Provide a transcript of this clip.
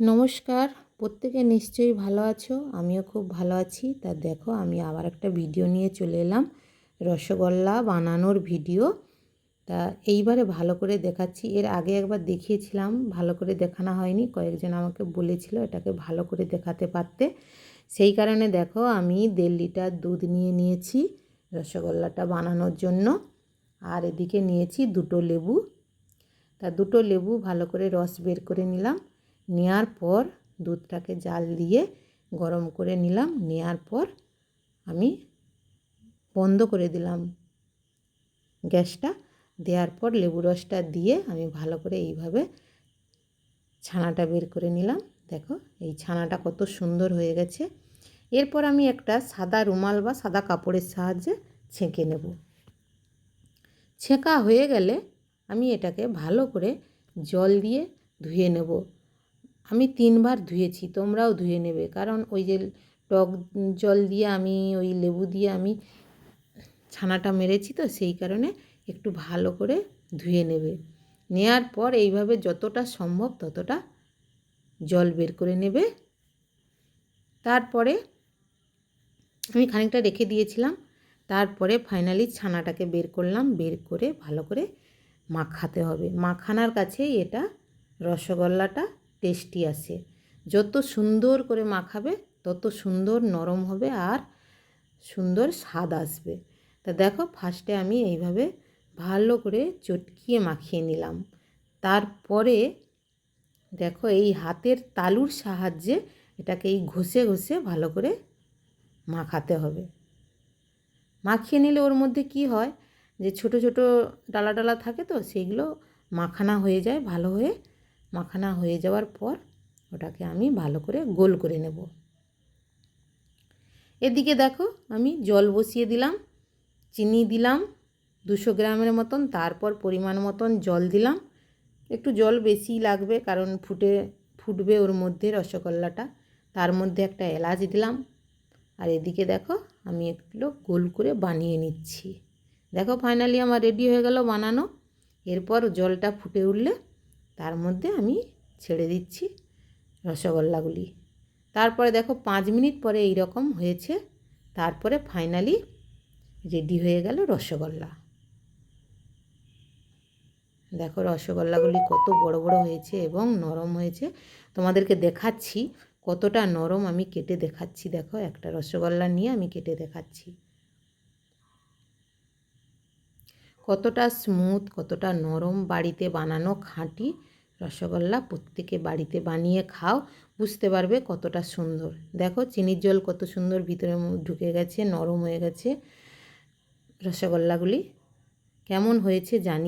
নমস্কার, প্রত্যেকে নিশ্চয়ই ভালো আছো? আমিও খুব ভালো আছি। তা দেখো, আমি আবার একটা ভিডিও নিয়ে চলে এলাম, রসগোল্লা বানানোর ভিডিও। তা এইবারে ভালো করে দেখাচ্ছি। এর আগে একবার দেখিয়েছিলাম, ভালো করে দেখানো হয়নি। কয়েকজন আমাকে বলেছিল এটাকে ভালো করে দেখাতে পারতে। সেই কারণে দেখো, আমি দেড় লিটার দুধ নিয়ে নিয়েছি রসগোল্লাটা বানানোর জন্য। আর এদিকে নিয়েছি দুটো লেবু। তা দুটো লেবু ভালো করে রস বের করে নিলাম। নেওয়ার পর দুধটাকে জাল দিয়ে গরম করে নিলাম। নেওয়ার পর আমি বন্ধ করে দিলাম গ্যাসটা। দেওয়ার পর লেবু রসটা দিয়ে আমি ভালো করে এইভাবে ছানাটা বের করে নিলাম। দেখো, এই ছানাটা কত সুন্দর হয়ে গেছে। এরপর আমি একটা সাদা রুমাল বা সাদা কাপড়ের সাহায্যে ছেঁকে নেব। ছেঁকা হয়ে গেলে আমি এটাকে ভালো করে জল দিয়ে ধুয়ে নেব। আমি তিনবার ধুয়েছি, তোমরাও ধুয়ে নেবে। কারণ ওই যে টক জল দিয়ে আমি, ওই লেবু দিয়ে আমি ছানাটা মেরেছি তো, সেই কারণে একটু ভালো করে ধুয়ে নেবে। নেওয়ার পর এইভাবে যতটা সম্ভব ততটা জল বের করে নেবে। তারপরে আমি খানিকটা রেখে দিয়েছিলাম। তারপরে ফাইনালি ছানাটাকে বের করলাম, বের করে ভালো করে মাখাতে হবে। মাখানার কাছেই এটা রসগোল্লাটা টেস্টি আসে যত সুন্দর করে মাখাবে, তত সুন্দর নরম হবে আর সুন্দর স্বাদ আসবে। তা দেখো ফার্স্টে আমি এইভাবে ভালো করে চটকিয়ে মাখিয়ে নিলাম। তারপরে দেখো, এই হাতের তালুর সাহায্যে এটাকে এই ঘষে ঘষে ভালো করে মাখাতে হবে। মাখিয়ে নিলে ওর মধ্যে কি হয় যে ছোট ছোট ডালা ডালা থাকে তো, সেইগুলো মাখানা হয়ে যায়, ভালো হয়ে মাখানা হয়ে যাওয়ার পর ওটাকে আমি ভালো করে গোল করে নেব। এদিকে দেখো আমি জল বসিয়ে দিলাম, চিনি দিলাম, দুশো গ্রামের মতন, তারপর পরিমাণ মতন জল দিলাম। একটু জল বেশি লাগবে কারণ ফুটে, ফুটবে ওর মধ্যে রসগোল্লাটা, তার মধ্যে একটা এলাচ দিলাম। আর এদিকে দেখো আমি একটু গোল করে বানিয়ে নিচ্ছি। দেখো ফাইনালি আমার রেডি হয়ে গেল বানানো। এরপর জলটা ফুটে উঠলে তার মধ্যে আমি ছেড়ে দিচ্ছি রসগোল্লাগুলি। তারপরে দেখো পাঁচ মিনিট পরে এই রকম হয়েছে, তারপরে ফাইনালি রেডি হয়ে গেল রসগোল্লা। দেখো রসগোল্লাগুলি কত বড় বড় হয়েছে এবং নরম হয়েছে। তোমাদেরকে দেখাচ্ছি কতটা নরম আমি কেটে দেখাচ্ছি। দেখো একটা রসগোল্লা নিয়ে আমি কেটে দেখাচ্ছি। কতটা স্মুথ কতটা নরম বাড়িতে বানানো খাঁটি রসগোল্লা প্রত্যেকে বাড়িতে বানিয়ে খাও, বুঝতে পারবে কতটা সুন্দর। দেখো চিনির জল কত সুন্দর ভিতরে ঢুকে গেছে, নরম হয়ে গেছে রসগোল্লাগুলি। কেমন হয়েছে জানি